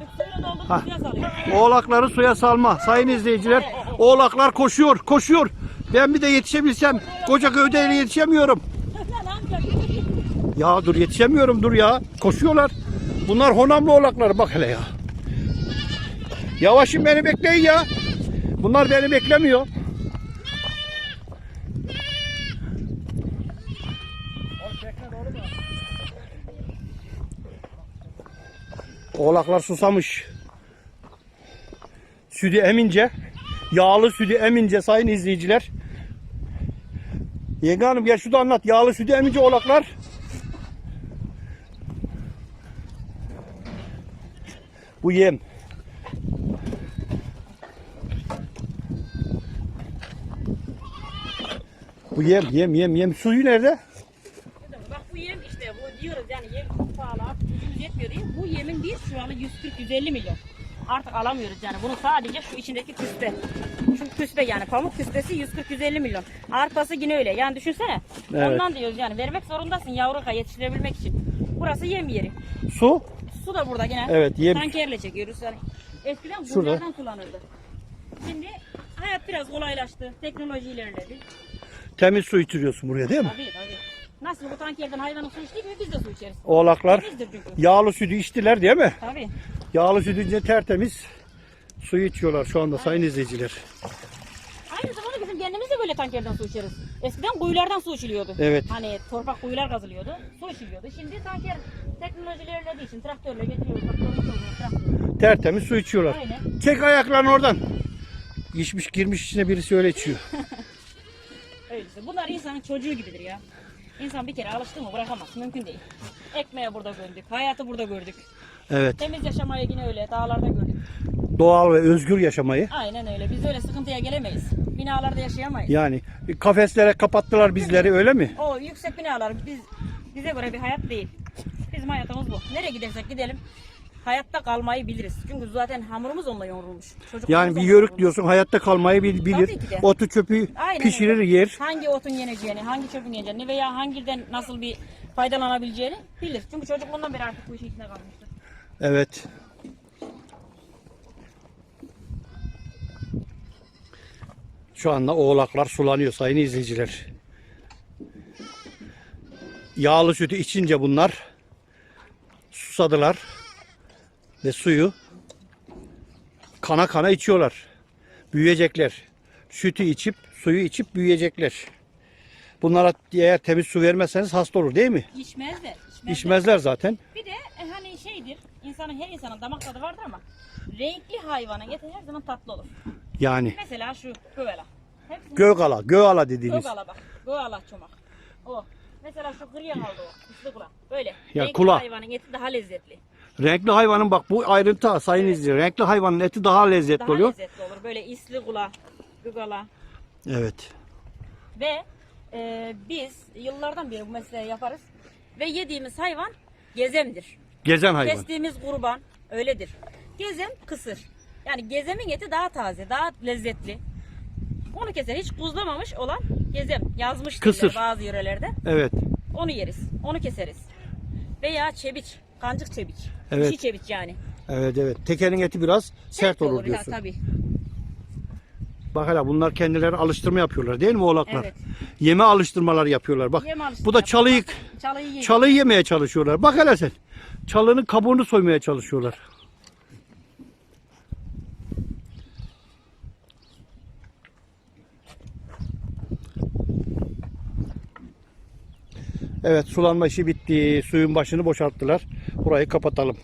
döktük. Suyunu doldurduk Ha. suya salıyoruz. Oğlakları suya salma. Sayın izleyiciler, oğlaklar koşuyor, koşuyor. Ben bir de yetişebilsem, koca gövdeyle yetişemiyorum. Ya dur yetişemiyorum dur ya. Koşuyorlar. Bunlar honamlı oğlaklar bak hele ya. Yavaşın beni bekleyin ya. Bunlar beni beklemiyor. Oğlaklar susamış. Sütü emince, yağlı sütü emince sayın izleyiciler. Yenge hanım gel şurada anlat. Yağlı sütü emince oğlaklar. Bu yem. Bu yem, yem, yem, yem. Suyu nerede? Bak bu yem işte bu diyoruz yani yem çok pahalı gücümüz yetmiyor diye. Bu yemin değil şu anda 140-150 milyon. Artık alamıyoruz yani bunu sadece şu içindeki küspe. Şu küspe yani pamuk küspesi 140-150 milyon. Arpası yine öyle yani düşünsene. Evet. Ondan diyoruz yani vermek zorundasın yavruka yetiştirebilmek için. Burası yem yeri. Su. Su da burada yine. Evet, yem. Tankerle çekiyoruz yani. Eskiden Şurada. bunlardan kullanırdı. Şimdi hayat biraz kolaylaştı. Teknoloji ilerledi. Temiz su içiriyorsun buraya değil mi? Tabii tabii. Nasıl bu tankerden hayvanın su içtiği gibi biz de su içeriz. Oğlaklar Temizdir çünkü. yağlı sütü içtiler değil mi? Tabii. Yağlı sütü içince tertemiz suyu içiyorlar şu anda sayın izleyiciler. Aynı zamanda bizim kendimiz de böyle tankerden su içeriz. Eskiden kuyulardan su içiliyordu. Evet. Hani torpak kuyular kazılıyordu. Su içiliyordu. Şimdi tanker teknoloji ilerlediği için traktörle getiriyoruz. Traktörle. Tertemiz su içiyorlar. Aynen. Çek ayaklarını oradan. İçmiş girmiş içine birisi öyle içiyor. Öyle işte. Bunlar insanın çocuğu gibidir ya. İnsan bir kere alıştı mı bırakamaz. Mümkün değil. Ekmeğe burada gördük. Hayatı burada gördük. Evet. Temiz yaşamayı yine öyle dağlarda gördük. Doğal ve özgür yaşamayı. Aynen öyle. Biz öyle sıkıntıya gelemeyiz. Binalarda yaşayamayız. Yani kafeslere kapattılar bizleri öyle mi? O yüksek binalar biz bize göre bir hayat değil. Bizim hayatımız bu. Nereye gidersek gidelim hayatta kalmayı biliriz. Çünkü zaten hamurumuz onunla yoğrulmuş. Çocuklarımız Yani bir onunla yörük diyorsun hayatta kalmayı bil- bilir. Tabii ki de. Otu çöpü Aynen pişirir öyle. yer. Hangi otun yeneceğini, hangi çöpün yeneceğini veya hangiden nasıl bir faydalanabileceğini bilir. Çünkü çocukluğundan beri artık bu işin içinde kalmıştır. Evet. Şu anda oğlaklar sulanıyor sayın izleyiciler. Yağlı sütü içince bunlar susadılar ve suyu kana kana içiyorlar. Büyüyecekler. Sütü içip suyu içip büyüyecekler. Bunlara eğer temiz su vermezseniz hasta olur değil mi? İçmezler. içmezler. İçmezler zaten. Bir de e, hani şeydir, insanın her insanın damak tadı vardır ama renkli hayvanın eti her zaman tatlı olur. Yani Mesela şu göğela. Hepsinin göğala, göğala dediğiniz. Göğala bak. Göğala çomak. O. Mesela şu kırıyan aldı o. Kula. Böyle. Ya Renkli kula. hayvanın eti daha lezzetli. Renkli hayvanın bak bu ayrıntı sayın izleyiciler. Renkli hayvanın eti daha lezzetli Daha oluyor. lezzetli olur. Böyle isli kula, göğala. Evet. Ve e, biz yıllardan beri bu mesleği yaparız. Ve yediğimiz hayvan gezemdir. Gezen hayvan. Kestiğimiz kurban öyledir. Gezem kısır. Yani gezemin eti daha taze, daha lezzetli. Onu keser. Hiç kuzlamamış olan gezem. Yazmış Kısır. bazı yörelerde. Evet. Onu yeriz. Onu keseriz. Veya çebiç. Kancık çebiç. Evet. Dişi çebiç yani. Evet evet. Tekenin eti biraz sert, olur, ya, diyorsun. tabii. Bak hele bunlar kendileri alıştırma yapıyorlar değil mi oğlaklar? Evet. Yeme alıştırmaları yapıyorlar. Bak Yem alıştırma bu da çalıyı çalıyı yemeye çalışıyorlar. Bak hele sen. Çalının kabuğunu soymaya çalışıyorlar. Evet sulanma işi bitti. Suyun başını boşalttılar. Burayı kapatalım.